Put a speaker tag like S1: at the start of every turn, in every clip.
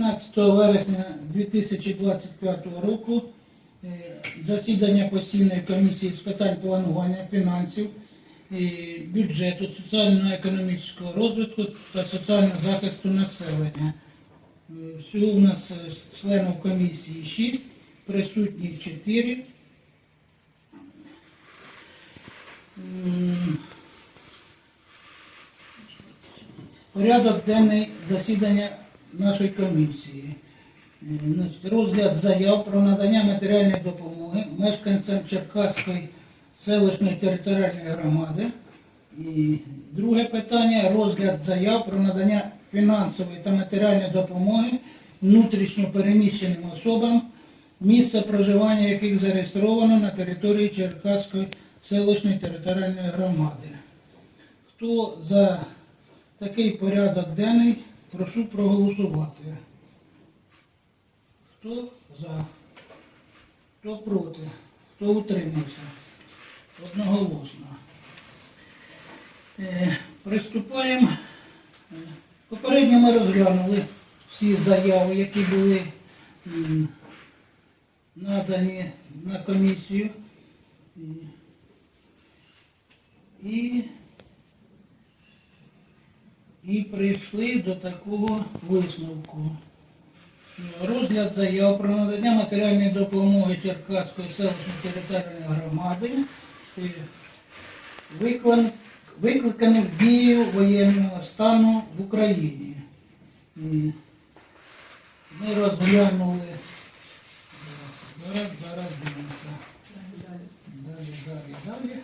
S1: 15 вересня 2025 року е, засідання постійної комісії з питань планування фінансів, е, бюджету, соціально-економічного розвитку та соціального захисту населення. Е, Всього у нас членів комісії 6, присутні 4. Порядок денний засідання нашої комісії. Е, Розгляд заяв про надання матеріальної допомоги мешканцям Черкаської селищної територіальної громади. І друге питання розгляд заяв про надання фінансової та матеріальної допомоги внутрішньо переміщеним особам, місце проживання яких зареєстровано на території Черкаської селищної територіальної громади. Хто за такий порядок денний, прошу проголосувати. Хто за? Хто проти? Хто утримався? Одноголосно. Е, Приступаємо. Попередньо ми розглянули всі заяви, які були надані на комісію. І, і прийшли до такого висновку. Розгляд заяв про надання матеріальної допомоги Черкаської селищної територіальної громади, е, викликаних дією воєнного стану в Україні. Ми розглянули. Зараз, зараз, зараз дивимося. Далі, далі, далі.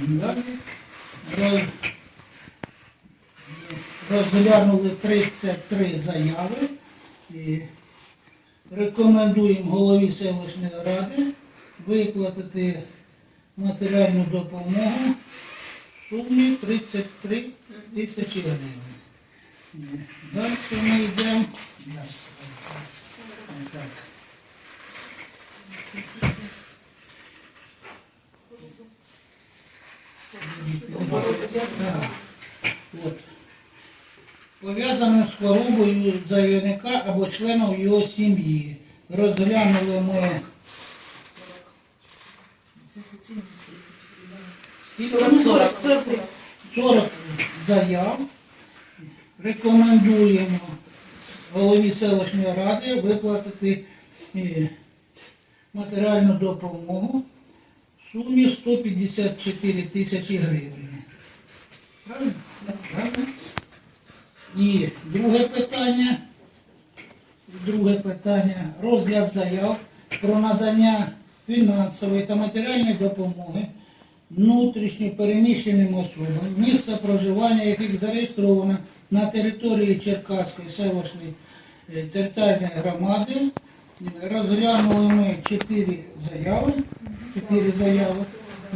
S1: Далі. Розглянули 33 заяви. І рекомендуємо голові селищної ради виплатити матеріальну допомогу в сумі 33 тисячі гривень. Далі ми йдемо. Так. Так. З хворобою заявника або членів його сім'ї. Розглянули ми скільки? 40 заяв. Рекомендуємо голові селищної ради виплатити е, матеріальну допомогу сумі 154 тисячі гривень. І друге питання. Друге питання. Розгляд заяв про надання фінансової та матеріальної допомоги внутрішньо переміщеним особам, місце проживання яких зареєстровано на території Черкаської селищної е, територіальної громади. Розглянули ми чотири заяви. Чотири заяви.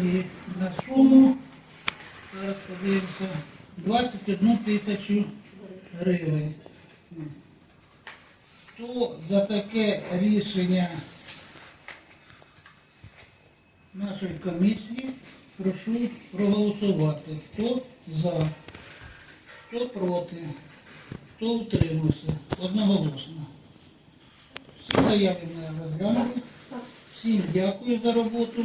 S1: І на суму Зараз подивимося. 21 тисячу гривень. Хто за таке рішення нашої комісії, прошу проголосувати. Хто за, хто проти, хто утримався. Одноголосно. Всі заяви ми розглянули. Всім дякую за роботу.